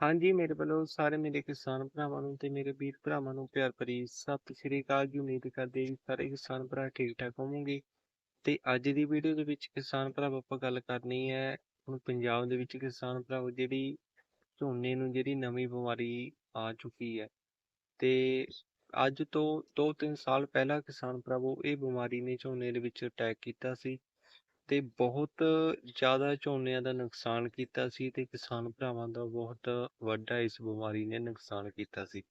ਹਾਂਜੀ, ਮੇਰੇ ਵੱਲੋਂ ਸਾਰੇ ਮੇਰੇ ਕਿਸਾਨ ਭਰਾਵਾਂ ਨੂੰ ਤੇ ਮੇਰੇ ਵੀਰ ਭਰਾਵਾਂ ਨੂੰ ਪਿਆਰ ਭਰੀ ਸਤਿ ਸ਼੍ਰੀ ਅਕਾਲ ਜੀ। ਉਮੀਦ ਕਰਦੇ ਹਾਂ ਜੀ ਸਾਰੇ ਕਿਸਾਨ ਭਰਾ ਠੀਕ-ਠਾਕ ਹੋਵੋਗੇ। ਤੇ ਅੱਜ ਦੀ ਵੀਡੀਓ ਦੇ ਵਿੱਚ ਕਿਸਾਨ ਭਰਾਵੋ ਆਪਾਂ ਗੱਲ ਕਰਨੀ ਹੈ। ਹੁਣ ਪੰਜਾਬ ਦੇ ਵਿੱਚ ਕਿਸਾਨ ਭਰਾਵੋ ਜਿਹੜੀ ਝੋਨੇ ਨੂੰ ਜਿਹੜੀ ਨਵੀਂ ਬਿਮਾਰੀ ਆ ਚੁੱਕੀ ਹੈ। ਤੇ ਅੱਜ ਤੋਂ 2-3 ਸਾਲ ਪਹਿਲਾਂ ਕਿਸਾਨ ਭਰਾਵੋ ਇਹ ਬਿਮਾਰੀ ਨੇ ਝੋਨੇ ਦੇ ਵਿੱਚ ਅਟੈਕ ਕੀਤਾ ਸੀ। ਤੇ ਬਹੁਤ ਜ਼ਿਆਦਾ ਝੋਨਿਆਂ ਦਾ ਨੁਕਸਾਨ ਕੀਤਾ ਸੀ ਤੇ ਕਿਸਾਨ ਭਰਾਵਾਂ ਦਾ ਬਹੁਤ ਵੱਡਾ ਇਸ ਬਿਮਾਰੀ ਨੇ ਨੁਕਸਾਨ ਕੀਤਾ ਸੀ।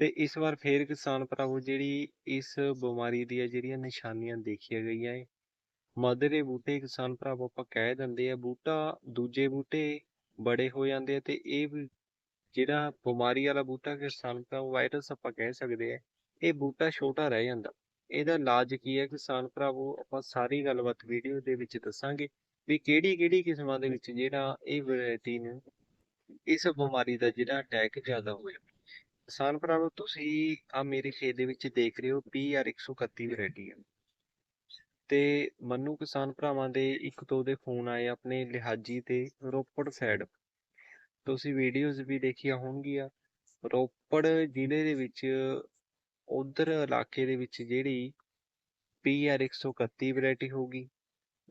ਤੇ ਇਸ ਵਾਰ ਫੇਰ ਕਿਸਾਨ ਭਰਾਵੋ, ਜਿਹੜੀ ਇਸ ਬਿਮਾਰੀ ਦੀਆਂ ਜਿਹੜੀਆਂ ਨਿਸ਼ਾਨੀਆਂ ਦੇਖੀਆਂ ਗਈਆਂ ਏ, ਮਧਰੇ ਬੂਟੇ ਕਿਸਾਨ ਭਰਾਵੋ ਆਪਾਂ ਕਹਿ ਦਿੰਦੇ ਆ, ਬੂਟਾ ਦੂਜੇ ਬੂਟੇ ਬੜੇ ਹੋ ਜਾਂਦੇ ਆ ਤੇ ਇਹ ਜਿਹੜਾ ਬਿਮਾਰੀ ਵਾਲਾ ਬੂਟਾ ਕਿਸਾਨ ਭਰਾਵੋ ਵਾਇਰਸ ਆਪਾਂ ਕਹਿ ਸਕਦੇ ਆ, ਇਹ ਬੂਟਾ ਛੋਟਾ ਰਹਿ ਜਾਂਦਾ। ਇਹਦਾ ਇਲਾਜ ਕੀ ਹੈ ਕਿਸਾਨ ਭਰਾਵੋ? ਆਪਾਂ ਸਾਰੀ ਗੱਲਬਾਤ ਵੀਡੀਓ ਦੇ ਵਿੱਚ ਦੱਸਾਂਗੇ ਵੀ ਕਿਹੜੀ ਕਿਹੜੀ ਕਿਸਮਾਂ ਦੇ ਵਿੱਚ ਜਿਹੜਾ ਇਹ ਵੈਰਾਈਟੀ ਨੂੰ ਇਸ ਬਿਮਾਰੀ ਦਾ ਜਿਹੜਾ ਅਟੈਕ ਜ਼ਿਆਦਾ ਹੋਇਆ। ਕਿਸਾਨ ਭਰਾਵੋ, ਤੁਸੀਂ ਆ ਮੇਰੇ ਖੇਤ ਦੇ ਵਿੱਚ ਦੇਖ ਰਹੇ ਹੋ PR 131 ਵੈਰਾਈਟੀ ਹੈ ਤੇ ਮੈਨੂੰ ਕਿਸਾਨ ਭਰਾਵਾਂ ਦੇ ਇੱਕ ਦੋ ਦੇ ਫੋਨ ਆਏ ਆਪਣੇ ਲਿਹਾਜੀ ਤੇ ਰੋਪੜ ਸਾਈਡ ਤੁਸੀਂ ਵੀਡੀਓਜ਼ ਵੀ ਦੇਖੀਆਂ ਹੋਣਗੀਆਂ। ਰੋਪੜ ਜ਼ਿਲ੍ਹੇ ਦੇ ਵਿੱਚ ਉਧਰ ਇਲਾਕੇ ਦੇ ਵਿੱਚ ਜਿਹੜੀ PR 131 ਵੈਰਾਈਟੀ ਹੋਗੀ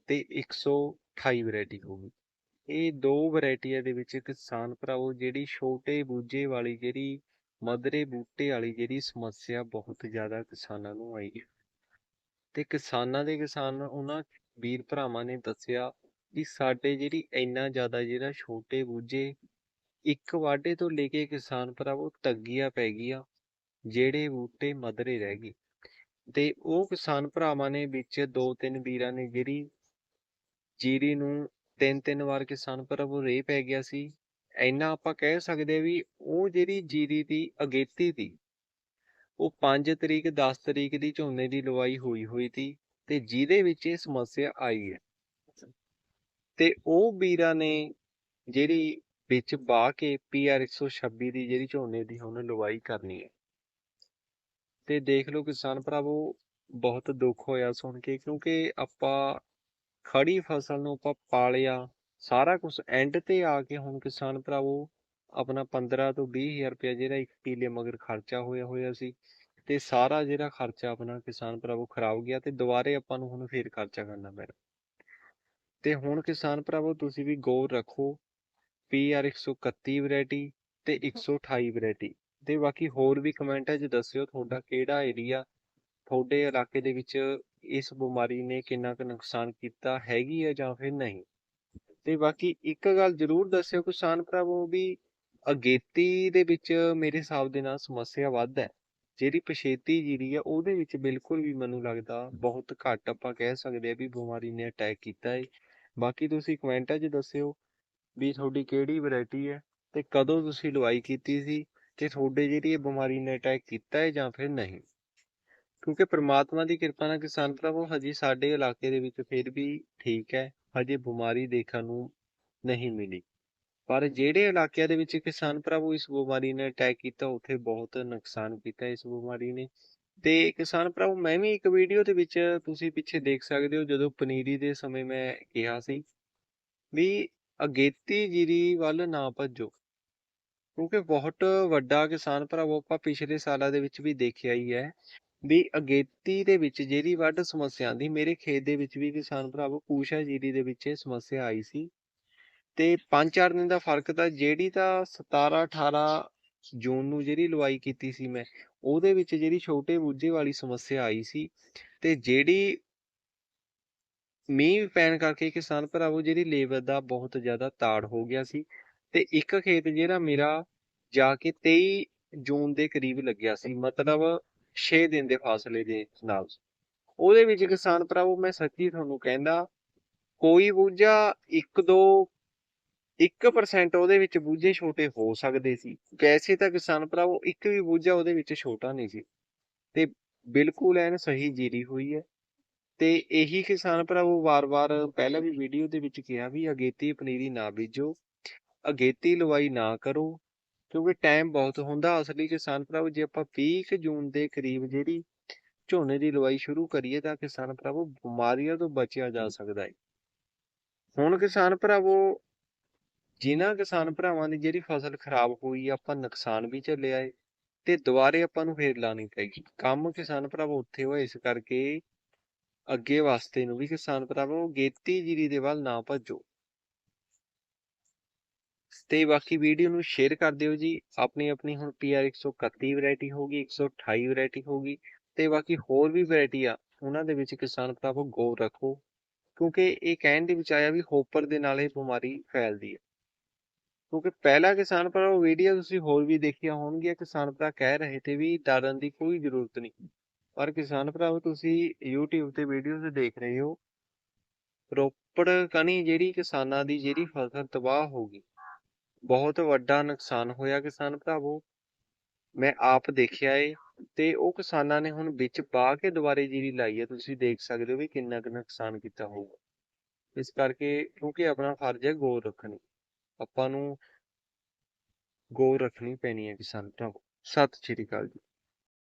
ਤੇ 128 ਵੈਰਾਈਟੀ ਹੋਗੀ ਇਹ ਦੋ ਵੈਰਾਈਟੀਆਂ ਦੇ ਵਿੱਚ ਕਿਸਾਨ ਭਰਾਵੋ, ਜਿਹੜੀ ਛੋਟੇ ਬੂਝੇ ਵਾਲੀ, ਜਿਹੜੀ ਮਧਰੇ ਬੂਟੇ ਵਾਲੀ ਜਿਹੜੀ ਸਮੱਸਿਆ ਬਹੁਤ ਜ਼ਿਆਦਾ ਕਿਸਾਨਾਂ ਨੂੰ ਆਈ ਹੈ। ਤੇ ਕਿਸਾਨਾਂ ਦੇ ਕਿਸਾਨ, ਉਹਨਾਂ ਵੀਰ ਭਰਾਵਾਂ ਨੇ ਦੱਸਿਆ ਕਿ ਸਾਡੇ ਜਿਹੜੀ ਇੰਨਾ ਜ਼ਿਆਦਾ ਜਿਹੜਾ ਛੋਟੇ ਬੂਝੇ, ਇੱਕ ਵਾਢੇ ਤੋਂ ਲੈ ਕੇ ਕਿਸਾਨ ਭਰਾਵੋ, ਤੱਗੀਆਂ ਪੈ ਗਈਆਂ। ਜਿਹੜੇ ਬੂਟੇ ਮਧਰੇ ਰਹਿ ਗਏ। ਤੇ ਉਹ ਕਿਸਾਨ ਭਰਾਵਾਂ ਨੇ ਵਿੱਚ ਦੋ ਤਿੰਨ ਵੀਰਾਂ ਨੇ ਜਿਹੜੀ ਜੀਰੀ ਨੂੰ ਤਿੰਨ ਤਿੰਨ ਵਾਰ ਕਿਸਾਨ ਭਰਾਵੋ ਰੇਹ ਪੈ ਗਿਆ ਸੀ। ਇੰਨਾ ਆਪਾਂ ਕਹਿ ਸਕਦੇ ਵੀ ਉਹ ਜਿਹੜੀ ਜੀਰੀ ਦੀ ਅਗੇਤੀ ਦੀ ਉਹ 5 ਤਰੀਕ 10 ਤਰੀਕ ਦੀ ਝੋਨੇ ਦੀ ਲਵਾਈ ਹੋਈ ਹੋਈ ਸੀ ਤੇ ਜਿਹਦੇ ਵਿੱਚ ਇਹ ਸਮੱਸਿਆ ਆਈ ਹੈ। ਤੇ ਉਹ ਵੀਰਾਂ ਨੇ ਜਿਹੜੀ ਵਿੱਚ ਬਾ ਕੇ PR 126 ਦੀ ਜਿਹੜੀ ਝੋਨੇ ਦੀ ਹੁਣ ਲਵਾਈ ਕਰਨੀ ਹੈ। ਤੇ ਦੇਖ ਲਓ ਕਿਸਾਨ ਭਰਾਵੋ, ਬਹੁਤ ਦੁੱਖ ਹੋਇਆ ਸੁਣ ਕੇ ਕਿਉਂਕਿ ਆਪਾਂ ਖੜੀ ਫਸਲ ਨੂੰ ਆਪਾਂ ਪਾਲਿਆ, ਸਾਰਾ ਕੁਝ ਐਂਡ ਤੇ ਆ ਕੇ ਹੁਣ ਕਿਸਾਨ ਭਰਾਵੋ, ਆਪਣਾ 15 ਤੋਂ 20 ਹਜ਼ਾਰ ਜਿਹੜਾ ਇੱਕ ਕਿੱਲੇ ਮਗਰ ਖਰਚਾ ਹੋਇਆ ਹੋਇਆ ਸੀ ਤੇ ਸਾਰਾ ਜਿਹੜਾ ਖਰਚਾ ਆਪਣਾ ਕਿਸਾਨ ਭਰਾਵੋ ਖਰਾਬ ਗਿਆ ਤੇ ਦੁਬਾਰੇ ਆਪਾਂ ਨੂੰ ਹੁਣ ਫੇਰ ਖਰਚਾ ਕਰਨਾ ਪੈਣਾ। ਤੇ ਹੁਣ ਕਿਸਾਨ ਭਰਾਵੋ ਤੁਸੀਂ ਵੀ ਗੌਰ ਰੱਖੋ PR 131 ਵੈਰਾਈਟੀ ਤੇ 128 ਵੈਰਾਈਟੀ ਤੇ ਬਾਕੀ ਹੋਰ ਵੀ ਕਮੈਂਟਾਂ 'ਚ ਦੱਸਿਓ ਤੁਹਾਡਾ ਕਿਹੜਾ ਏਰੀਆ ਤੁਹਾਡੇ ਇਲਾਕੇ ਦੇ ਵਿੱਚ ਇਸ ਬਿਮਾਰੀ ਨੇ ਕਿੰਨਾ ਕੁ ਨੁਕਸਾਨ ਕੀਤਾ, ਹੈਗੀ ਹੈ ਜਾਂ ਫਿਰ ਨਹੀਂ? ਤੇ ਬਾਕੀ ਇੱਕ ਗੱਲ ਜ਼ਰੂਰ ਦੱਸਿਓ ਕਿਸਾਨ ਭਰਾਵੋ ਵੀ ਅਗੇਤੀ ਦੇ ਵਿੱਚ ਮੇਰੇ ਹਿਸਾਬ ਦੇ ਨਾਲ ਸਮੱਸਿਆ ਵੱਧ ਹੈ। ਜਿਹੜੀ ਪਛੇਤੀ ਜੀਰੀ ਆ ਉਹਦੇ ਵਿੱਚ ਬਿਲਕੁਲ ਵੀ ਮੈਨੂੰ ਲੱਗਦਾ ਬਹੁਤ ਘੱਟ ਆਪਾਂ ਕਹਿ ਸਕਦੇ ਆ ਵੀ ਬਿਮਾਰੀ ਨੇ ਅਟੈਕ ਕੀਤਾ ਹੈ ਬਾਕੀ ਤੁਸੀਂ ਕਮੈਂਟਾਂ 'ਚ ਦੱਸਿਓ ਵੀ ਤੁਹਾਡੀ ਕਿਹੜੀ ਵੈਰਾਈਟੀ ਹੈ ਤੇ ਕਦੋਂ ਤੁਸੀਂ ਲਵਾਈ ਕੀਤੀ ਸੀ ਤੇ ਤੁਹਾਡੇ ਜਿਹੜੀ ਇਹ ਬਿਮਾਰੀ ਨੇ ਅਟੈਕ ਕੀਤਾ ਹੈ ਜਾਂ ਫਿਰ ਨਹੀਂ। ਕਿਉਂਕਿ ਪ੍ਰਮਾਤਮਾ ਦੀ ਕਿਰਪਾ ਨਾਲ ਕਿਸਾਨ ਭਰਾਵੋ, ਹਜੇ ਸਾਡੇ ਇਲਾਕੇ ਦੇ ਵਿੱਚ ਫਿਰ ਵੀ ਠੀਕ ਹੈ। ਹਜੇ ਬਿਮਾਰੀ ਦੇਖਣ ਨੂੰ ਨਹੀਂ ਮਿਲੀ। ਪਰ ਜਿਹੜੇ ਇਲਾਕਿਆਂ ਦੇ ਵਿੱਚ ਕਿਸਾਨ ਭਰਾਵੋ ਇਸ ਬਿਮਾਰੀ ਨੇ ਅਟੈਕ ਕੀਤਾ, ਉੱਥੇ ਬਹੁਤ ਨੁਕਸਾਨ ਕੀਤਾ ਇਸ ਬਿਮਾਰੀ ਨੇ। ਤੇ ਕਿਸਾਨ ਭਰਾਵੋ, ਮੈਂ ਵੀ ਇੱਕ ਵੀਡੀਓ ਦੇ ਵਿੱਚ ਤੁਸੀਂ ਪਿੱਛੇ ਦੇਖ ਸਕਦੇ ਹੋ, ਜਦੋਂ ਪਨੀਰੀ ਦੇ ਸਮੇਂ ਮੈਂ ਕਿਹਾ ਸੀ ਵੀ ਅਗੇਤੀ ਜੀਰੀ ਵੱਲ ਨਾ ਭੱਜੋ। ਕਿਉਂਕਿ ਬਹੁਤ ਵੱਡਾ ਕਿਸਾਨ ਭਰਾਵੋ ਆਪਾਂ ਪਿਛਲੇ ਸਾਲਾਂ ਦੇ ਵਿੱਚ ਵੀ ਦੇਖਿਆ ਹੀ ਹੈ ਵੀ ਅਗੇਤੀ ਦੇ ਵਿੱਚ ਜਿਹੜੀ ਵੱਢ ਸਮੱਸਿਆ ਆਂਦੀ ਮੇਰੇ ਖੇਤ ਦੇ ਵਿੱਚ ਵੀ ਕਿਸਾਨ ਭਰਾਵੋ ਪੂਸ਼ਾ ਜੀਰੀ ਦੇ ਵਿੱਚ ਇਹ ਸਮੱਸਿਆ ਆਈ ਸੀ ਤੇ 5-4 ਦਿਨ ਦਾ ਫ਼ਰਕ ਤਾਂ ਜਿਹੜੀ ਤਾਂ 17-18 ਜੂਨ ਨੂੰ ਜਿਹੜੀ ਲਵਾਈ ਕੀਤੀ ਸੀ ਮੈਂ, ਉਹਦੇ ਵਿੱਚ ਜਿਹੜੀ ਛੋਟੇ ਬੂਝੇ ਵਾਲੀ ਸਮੱਸਿਆ ਆਈ ਸੀ ਤੇ ਜਿਹੜੀ ਮੀਂਹ ਪੈਣ ਕਰਕੇ ਕਿਸਾਨ ਭਰਾਵੋ ਜਿਹੜੀ ਲੇਬਰ ਦਾ ਬਹੁਤ ਜ਼ਿਆਦਾ ਤਾੜ ਹੋ ਗਿਆ ਸੀ ਤੇ ਇੱਕ ਖੇਤ ਜਿਹੜਾ ਮੇਰਾ ਜਾ ਕੇ 23 ਜੂਨ ਦੇ ਕਰੀਬ ਲੱਗਿਆ ਸੀ, ਮਤਲਬ 6 ਦਿਨ ਦੇ ਫਾਸਲੇ ਦੇ ਨਾਲ। ਉਹਦੇ ਵਿੱਚ ਕਿਸਾਨ ਭਰਾਵੋ, ਮੈਂ ਸੱਚੀ ਤੁਹਾਨੂੰ ਕਹਿੰਦਾ, ਕੋਈ ਬੂਝਾ 1-2 1% ਉਹਦੇ ਵਿੱਚ ਬੂਝੇ ਛੋਟੇ ਹੋ ਸਕਦੇ ਸੀ। ਵੈਸੇ ਤਾਂ ਕਿਸਾਨ ਭਰਾਵੋ, ਇੱਕ ਵੀ ਬੂਝਾ ਉਹਦੇ ਵਿੱਚ ਛੋਟਾ ਨਹੀਂ ਸੀ। ਤੇ ਬਿਲਕੁਲ ਐਨ ਸਹੀ ਜੀਰੀ ਹੋਈ ਹੈ। ਤੇ ਇਹੀ ਕਿਸਾਨ ਭਰਾਵੋ, ਵਾਰ-ਵਾਰ ਪਹਿਲਾਂ ਵੀ ਵੀਡੀਓ ਦੇ ਵਿੱਚ ਕਿਹਾ ਵੀ ਅਗੇਤੀ ਪਨੀਰੀ ਨਾ ਬੀਜੋ। ਅਗੇਤੀ ਲਵਾਈ ਨਾ ਕਰੋ, ਕਿਉਂਕਿ ਟਾਈਮ ਬਹੁਤ ਹੁੰਦਾ। ਅਸਲੀ ਕਿਸਾਨ ਭਰਾਵੋ, ਜੇ ਆਪਾਂ 20 ਜੂਨ ਦੇ ਕਰੀਬ ਜਿਹੜੀ ਝੋਨੇ ਦੀ ਲਵਾਈ ਸ਼ੁਰੂ ਕਰੀਏ, ਤਾਂ ਕਿਸਾਨ ਭਰਾਵੋ, ਬਿਮਾਰੀਆਂ ਤੋਂ ਬਚਿਆ ਜਾ ਸਕਦਾ ਹੈ ਹੁਣ ਕਿਸਾਨ ਭਰਾਵੋ, ਜਿਨ੍ਹਾਂ ਕਿਸਾਨ ਭਰਾਵਾਂ ਦੀ ਜਿਹੜੀ ਫਸਲ ਖਰਾਬ ਹੋਈ ਆਪਾਂ ਨੁਕਸਾਨ ਵੀ ਝੱਲਿਆ ਏ, ਤੇ ਦੁਬਾਰੇ ਆਪਾਂ ਨੂੰ ਫੇਰ ਲਾਣੀ ਪੈਗੀ ਕੰਮ ਕਿਸਾਨ ਭਰਾਵੋ ਉੱਥੇ ਹੋਏ, ਇਸ ਕਰਕੇ ਅੱਗੇ ਵਾਸਤੇ ਨੂੰ ਵੀ ਕਿਸਾਨ ਭਰਾਵੋ ਗੇਤੀ ਜੀਰੀ ਦੇ ਵੱਲ ਨਾ ਭੱਜੋ। ਤੇ ਬਾਕੀ ਵੀਡੀਓ ਨੂੰ ਸ਼ੇਅਰ ਕਰ ਦਿਓ ਜੀ। ਆਪਣੀ ਆਪਣੀ ਹੁਣ PR 131 ਵੈਰਾਈਟੀ ਹੋਗੀ 128 ਵੈਰਾਈਟੀ ਹੋਗੀ ਤੇ ਬਾਕੀ ਹੋਰ ਵੀ ਵੈਰਾਈਟੀ ਆ, ਉਹਨਾਂ ਦੇ ਵਿੱਚ ਕਿਸਾਨ ਭਰਾਵੋ ਗੌਰ ਰੱਖੋ, ਕਿਉਂਕਿ ਇਹ ਕਹਿਣ ਦੇ ਵਿੱਚ ਆਇਆ ਵੀ ਹੋਪਰ ਦੇ ਨਾਲ ਇਹ ਬਿਮਾਰੀ ਫੈਲਦੀ ਹੈ ਕਿਉਂਕਿ ਪਹਿਲਾ ਕਿਸਾਨ ਭਰਾਵੋ ਵੀਡੀਓ ਤੁਸੀਂ ਹੋਰ ਵੀ ਦੇਖੀਆਂ ਹੋਣਗੀਆਂ, ਕਿਸਾਨ ਭਰਾ ਕਹਿ ਰਹੇ ਤੇ ਵੀ ਡਰਨ ਦੀ ਕੋਈ ਜ਼ਰੂਰਤ ਨਹੀਂ। ਪਰ ਕਿਸਾਨ ਭਰਾਵੋ ਤੁਸੀਂ YouTube ਤੇ ਵੀਡੀਓਜ਼ ਦੇਖ ਰਹੇ ਹੋ, ਰੋਪੜ ਕਣੀ ਜਿਹੜੀ ਕਿਸਾਨਾਂ ਦੀ ਜਿਹੜੀ ਫਸਲ ਤਬਾਹ ਹੋ ਗਈ ਬਹੁਤ ਵੱਡਾ ਨੁਕਸਾਨ ਹੋਇਆ ਕਿਸਾਨ ਭਰਾਵੋ। ਮੈਂ ਆਪ ਦੇਖਿਆ ਏ ਤੇ ਉਹ ਕਿਸਾਨਾਂ ਨੇ ਹੁਣ ਵਿੱਚ ਪਾ ਕੇ ਦੁਬਾਰੇ ਜੀਰੀ ਲਾਈ ਹੈ। ਤੁਸੀਂ ਦੇਖ ਸਕਦੇ ਹੋ ਵੀ ਕਿੰਨਾ ਕੁ ਨੁਕਸਾਨ ਕੀਤਾ ਹੋਊਗਾ। ਇਸ ਕਰਕੇ ਕਿਉਂਕਿ ਆਪਣਾ ਫਰਜ਼ ਹੈ ਗੋ ਰੱਖਣੀ। ਆਪਾਂ ਨੂੰ ਗੌਰ ਰੱਖਣੀ ਪੈਣੀ ਹੈ ਕਿਸਾਨ ਭਰਾਵੋ। ਸਤਿ ਸ਼੍ਰੀ ਅਕਾਲ ਜੀ।